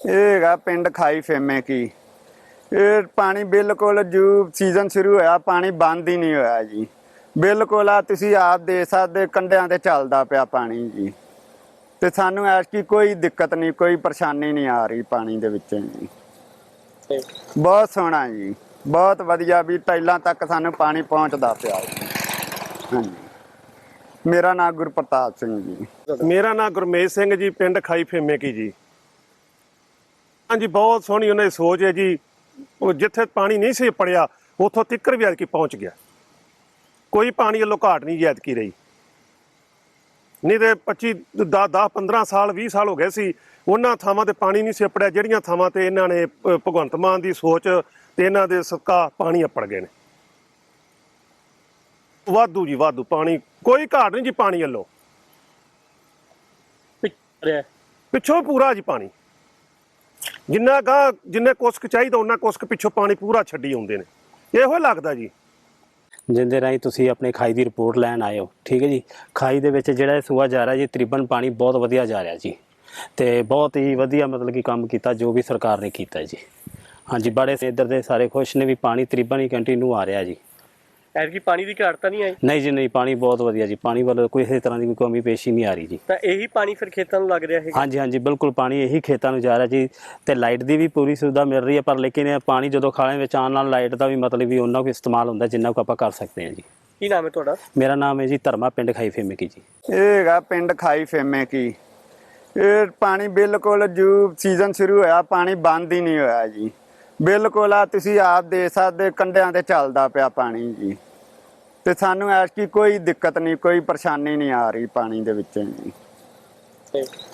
ਇਹ ਹੈਗਾ ਪਿੰਡ ਖਾਈ ਫੇਮੇ ਕੀ। ਇਹ ਪਾਣੀ ਬਿਲਕੁਲ ਜੂ ਸੀਜ਼ਨ ਸ਼ੁਰੂ ਹੋਇਆ, ਪਾਣੀ ਬੰਦ ਹੀ ਨਹੀਂ ਹੋਇਆ ਜੀ। ਬਿਲਕੁਲ ਆ ਤੁਸੀਂ ਆਪ ਦੇ ਸਕਦੇ ਕੰਡਿਆਂ ਤੇ ਚੱਲਦਾ ਪਿਆ ਪਾਣੀ ਜੀ। ਤੇ ਸਾਨੂੰ ਐਸੀ ਕੋਈ ਦਿੱਕਤ ਨਹੀਂ, ਕੋਈ ਪਰੇਸ਼ਾਨੀ ਨਹੀਂ ਆ ਰਹੀ ਪਾਣੀ ਦੇ ਵਿੱਚ ਜੀ। ਬਹੁਤ ਸੋਹਣਾ ਜੀ। ਬਹੁਤ ਵਧੀਆ ਵੀ ਟਾਈਲਾਂ ਤੱਕ ਸਾਨੂੰ ਪਾਣੀ ਪਹੁੰਚਦਾ ਪਿਆ ਹਾਂਜੀ। ਮੇਰਾ ਨਾਮ ਗੁਰਪ੍ਰਤਾਪ ਸਿੰਘ ਜੀ। ਮੇਰਾ ਨਾਮ ਗੁਰਮੇਸ਼ ਸਿੰਘ ਜੀ, ਪਿੰਡ ਖਾਈ ਫੇਮੇ ਕੀ ਜੀ। ਹਾਂਜੀ ਬਹੁਤ ਸੋਹਣੀ ਉਹਨਾਂ ਦੀ ਸੋਚ ਹੈ ਜੀ। ਉਹ ਜਿੱਥੇ ਪਾਣੀ ਨਹੀਂ ਸੀ ਪੜਿਆ ਉੱਥੋਂ ਤਿੱਕਰ ਵੀ ਐਤਕੀ ਪਹੁੰਚ ਗਿਆ। ਕੋਈ ਪਾਣੀ ਵੱਲੋਂ ਘਾਟ ਨਹੀਂ ਜੈਦ ਕੀ ਰਹੀ। ਨਹੀਂ ਤੇ 25 10 10 15 ਸਾਲ 20 ਸਾਲ ਹੋ ਗਏ ਸੀ। ਉਹਨਾਂ ਥਾਵਾਂ ਤੇ ਪਾਣੀ ਨਹੀਂ ਸੀ ਅਪੜਿਆ ਜਿਹੜੀਆਂ ਥਾਵਾਂ ਤੇ ਇਹਨਾਂ ਨੇ ਭਗਵੰਤ ਮਾਨ ਦੀ ਸੋਚ ਤੇ ਇਹਨਾਂ ਦੇ ਸਦਕਾ ਪਾਣੀ ਅਪੜ ਗਏ ਨੇ। ਵਾਧੂ ਜੀ ਵਾਧੂ ਪਾਣੀ। ਕੋਈ ਘਾਟ ਨਹੀਂ ਜੀ ਪਾਣੀ ਵੱਲੋਂ। ਪਿੱਛੋਂ ਪੂਰਾ ਜੀ ਪਾਣੀ। ਜਿੰਨਾ ਗਾ, ਜਿੰਨੇ ਕੁਸਕ ਚਾਹੀਦਾ, ਉਹਨਾਂ ਕੁਸਕ ਪਿੱਛੋਂ ਪਾਣੀ ਪੂਰਾ ਛੱਡੀ ਆਉਂਦੇ ਨੇ। ਇਹੋ ਹੀ ਲੱਗਦਾ ਜੀ। ਜਿੰਦੇ ਰਾਹੀਂ ਤੁਸੀਂ ਆਪਣੇ ਖਾਈ ਦੀ ਰਿਪੋਰਟ ਲੈਣ ਆਏ ਹੋ, ਠੀਕ ਹੈ ਜੀ? ਖਾਈ ਦੇ ਵਿੱਚ ਜਿਹੜਾ ਸੂਆ ਜਾ ਰਿਹਾ ਜੀ, ਤਕਰੀਬਨ ਪਾਣੀ ਬਹੁਤ ਵਧੀਆ ਜਾ ਰਿਹਾ ਜੀ। ਤੇ ਬਹੁਤ ਹੀ ਵਧੀਆ ਮਤਲਬ ਕਿ ਕੰਮ ਕੀਤਾ, ਜੋ ਵੀ ਸਰਕਾਰ ਨੇ ਕੀਤਾ ਜੀ। ਹਾਂਜੀ, ਬੜੇ ਇੱਧਰ ਦੇ ਸਾਰੇ ਖੁਸ਼ ਨੇ ਵੀ ਪਾਣੀ ਤਕਰੀਬਨ ਹੀ ਕੰਟੀਨਿਊ ਆ ਰਿਹਾ ਜੀ। ਐਤਕੀ ਪਾਣੀ ਦੀ ਘਾਟ ਤਾਂ ਨਹੀਂ ਆਈ? ਨਹੀਂ ਜੀ ਨਹੀਂ ਪਾਣੀ ਬਹੁਤ ਵਧੀਆ ਜੀ। ਪਾਣੀ ਵੱਲ ਕੋਈ ਕਿਸੇ ਤਰ੍ਹਾਂ ਦੀ ਕੋਈ ਕਮੀ ਪੇਸ਼ੀ ਨਹੀਂ ਆ ਰਹੀ ਜੀ। ਤਾਂ ਇਹੀ ਪਾਣੀ ਫਿਰ ਖੇਤਾਂ ਨੂੰ ਲੱਗ ਰਿਹਾ ਹੈ ਹਾਂਜੀ ਹਾਂਜੀ ਬਿਲਕੁਲ ਪਾਣੀ ਇਹੀ ਖੇਤਾਂ ਨੂੰ ਜਾ ਰਿਹਾ ਜੀ। ਤੇ ਲਾਈਟ ਦੀ ਵੀ ਪੂਰੀ ਸੁਵਿਧਾ ਮਿਲ ਰਹੀ ਹੈ ਪਰ ਲੇਕਿਨ ਇਹ ਪਾਣੀ ਜਦੋਂ ਖਾਲੇ ਵਿੱਚ ਆਉਣ ਨਾਲ ਲਾਈਟ ਦਾ ਵੀ ਮਤਲਬ ਵੀ ਉਹਨਾਂ ਕੋ ਇਸਤੇਮਾਲ ਹੁੰਦਾ ਜਿੰਨਾ ਕੁ ਆਪਾਂ ਕਰ ਸਕਦੇ ਹਾਂ ਜੀ। ਕੀ ਨਾਮ ਹੈ ਤੁਹਾਡਾ? ਮੇਰਾ ਨਾਮ ਹੈ ਜੀ ਧਰਮਾ ਪਿੰਡ ਖਾਈ ਫੇਮੇ ਕੀ ਜੀ। ਇਹ ਹੈਗਾ ਪਿੰਡ ਖਾਈ ਫੇਮੇ ਕੀ ਇਹ ਪਾਣੀ ਬਿਲਕੁਲ ਜੂ ਸੀਜ਼ਨ ਸ਼ੁਰੂ ਹੋਇਆ ਪਾਣੀ ਬੰਦ ਹੀ ਨਹੀਂ ਹੋਇਆ ਜੀ। ਬਿਲਕੁਲ ਆ ਤੁਸੀਂ ਆਪ ਦੇ ਸਕਦੇ ਕੰਡਿਆਂ ਤੇ ਚੱਲਦਾ ਪਿਆ ਪਾਣੀ ਜੀ। ਤੇ ਸਾਨੂੰ ਐਸੀ ਕੋਈ ਦਿੱਕਤ ਨਹੀਂ ਕੋਈ ਪਰੇਸ਼ਾਨੀ ਨਹੀਂ ਆ ਰਹੀ ਪਾਣੀ ਦੇ ਵਿੱਚ।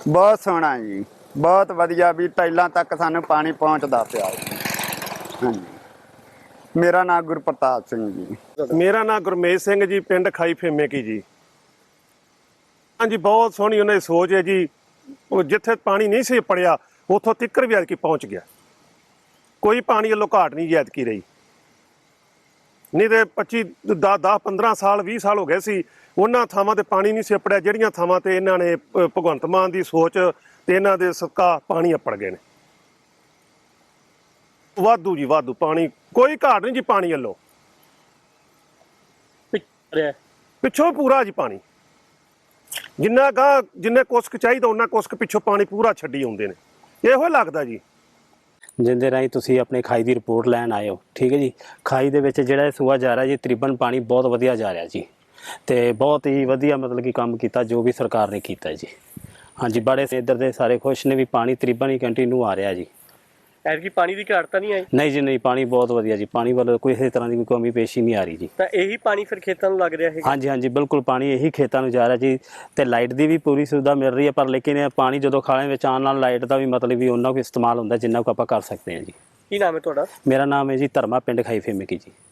ਬਹੁਤ ਸੋਹਣਾ ਜੀ ਬਹੁਤ ਵਧੀਆ ਵੀ ਟਾਈਲਾਂ ਤੱਕ ਸਾਨੂੰ ਪਾਣੀ ਪਹੁੰਚਦਾ ਪਿਆ ਜੀ ਹਾਂਜੀ। ਮੇਰਾ ਨਾਮ ਗੁਰਪ੍ਰਤਾਪ ਸਿੰਘ ਜੀ। ਮੇਰਾ ਨਾਮ ਗੁਰਮੇਜ ਸਿੰਘ ਜੀ ਪਿੰਡ ਖਾਈ ਫੇਮੇ ਕੀ ਜੀ। ਹਾਂਜੀ ਬਹੁਤ ਸੋਹਣੀ ਉਹਨਾਂ ਦੀ ਸੋਚ ਹੈ ਜੀ। ਉਹ ਜਿੱਥੇ ਪਾਣੀ ਨਹੀਂ ਸੀ ਪੜਿਆ ਉੱਥੋਂ ਤਿੱਕਰ ਵੀ ਐਤਕੀ ਪਹੁੰਚ ਗਿਆ। ਕੋਈ ਪਾਣੀ ਵੱਲੋਂ ਘਾਟ ਨਹੀਂ ਜੈਦ ਕੀ ਰਹੀ। ਨਹੀਂ ਤੇ 25 10 10 15 ਸਾਲ 20 ਸਾਲ ਹੋ ਗਏ ਸੀ। ਉਹਨਾਂ ਥਾਵਾਂ ਤੇ ਪਾਣੀ ਨਹੀਂ ਸੀ ਅਪੜਿਆ। ਜਿਹੜੀਆਂ ਥਾਵਾਂ ਤੇ ਇਹਨਾਂ ਨੇ ਭਗਵੰਤ ਮਾਨ ਦੀ ਸੋਚ ਤੇ ਇਹਨਾਂ ਦੇ ਸਦਕਾ ਪਾਣੀ ਅਪੜ ਗਏ ਨੇ। ਵਾਧੂ ਜੀ, ਵਾਧੂ ਪਾਣੀ। ਕੋਈ ਘਾਟ ਨਹੀਂ ਜੀ ਪਾਣੀ ਵੱਲੋਂ। ਪਿੱਛੋਂ ਪੂਰਾ ਜੀ ਪਾਣੀ। ਜਿੰਨਾ ਗਾ, ਜਿੰਨੇ ਕੁਸਕ ਚਾਹੀਦਾ, ਉਹਨਾਂ ਕੁਸਕ ਪਿੱਛੋਂ ਪਾਣੀ ਪੂਰਾ ਛੱਡੀ ਆਉਂਦੇ ਨੇ। ਇਹੋ ਹੀ ਲੱਗਦਾ ਜੀ। ਜਿੰਦੇ ਰਾਹੀਂ ਤੁਸੀਂ ਆਪਣੇ ਖਾਈ ਦੀ ਰਿਪੋਰਟ ਲੈਣ ਆਏ ਹੋ। ਠੀਕ ਹੈ ਜੀ? ਖਾਈ ਦੇ ਵਿੱਚ ਜਿਹੜਾ ਸੂਆ ਜਾ ਰਿਹਾ ਜੀ, ਤਕਰੀਬਨ ਪਾਣੀ ਬਹੁਤ ਵਧੀਆ ਜਾ ਰਿਹਾ ਜੀ। ਤੇ ਬਹੁਤ ਹੀ ਵਧੀਆ ਮਤਲਬ ਕਿ ਕੰਮ ਕੀਤਾ ਜੋ ਵੀ ਸਰਕਾਰ ਨੇ ਕੀਤਾ ਜੀ। ਹਾਂਜੀ, ਬੜੇ ਇੱਧਰ ਦੇ ਸਾਰੇ ਖੁਸ਼ ਨੇ ਵੀ ਪਾਣੀ ਤਕਰੀਬਨ ਹੀ ਕੰਟੀਨਿਊ ਆ ਰਿਹਾ ਜੀ। ਐਤਕੀ ਪਾਣੀ ਦੀ ਘਾਟ ਤਾਂ ਨਹੀਂ ਆਈ? ਨਹੀਂ ਜੀ ਨਹੀਂ ਪਾਣੀ ਬਹੁਤ ਵਧੀਆ ਜੀ। ਪਾਣੀ ਵੱਲ ਕੋਈ ਕਿਸੇ ਤਰ੍ਹਾਂ ਦੀ ਕੋਈ ਕਮੀ ਪੇਸ਼ੀ ਨਹੀਂ ਆ ਰਹੀ ਜੀ। ਤਾਂ ਇਹੀ ਪਾਣੀ ਫਿਰ ਖੇਤਾਂ ਨੂੰ ਲੱਗ ਰਿਹਾ ਹੈ ਹਾਂਜੀ ਹਾਂਜੀ ਬਿਲਕੁਲ ਪਾਣੀ ਇਹੀ ਖੇਤਾਂ ਨੂੰ ਜਾ ਰਿਹਾ ਜੀ। ਤੇ ਲਾਈਟ ਦੀ ਵੀ ਪੂਰੀ ਸੁਵਿਧਾ ਮਿਲ ਰਹੀ ਹੈ ਪਰ ਲੇਕਿਨ ਇਹ ਪਾਣੀ ਜਦੋਂ ਖਾਲੇ ਵਿੱਚ ਆਉਣ ਨਾਲ ਲਾਈਟ ਦਾ ਵੀ ਮਤਲਬ ਵੀ ਉਹਨਾਂ ਕੋ ਇਸਤੇਮਾਲ ਹੁੰਦਾ ਜਿੰਨਾ ਕੁ ਆਪਾਂ ਕਰ ਸਕਦੇ ਹਾਂ ਜੀ। ਕੀ ਨਾਮ ਹੈ ਤੁਹਾਡਾ? ਮੇਰਾ ਨਾਮ ਹੈ ਜੀ ਧਰਮਾ ਪਿੰਡ ਖਾਈ ਫੇਮੇ ਕੀ ਜੀ।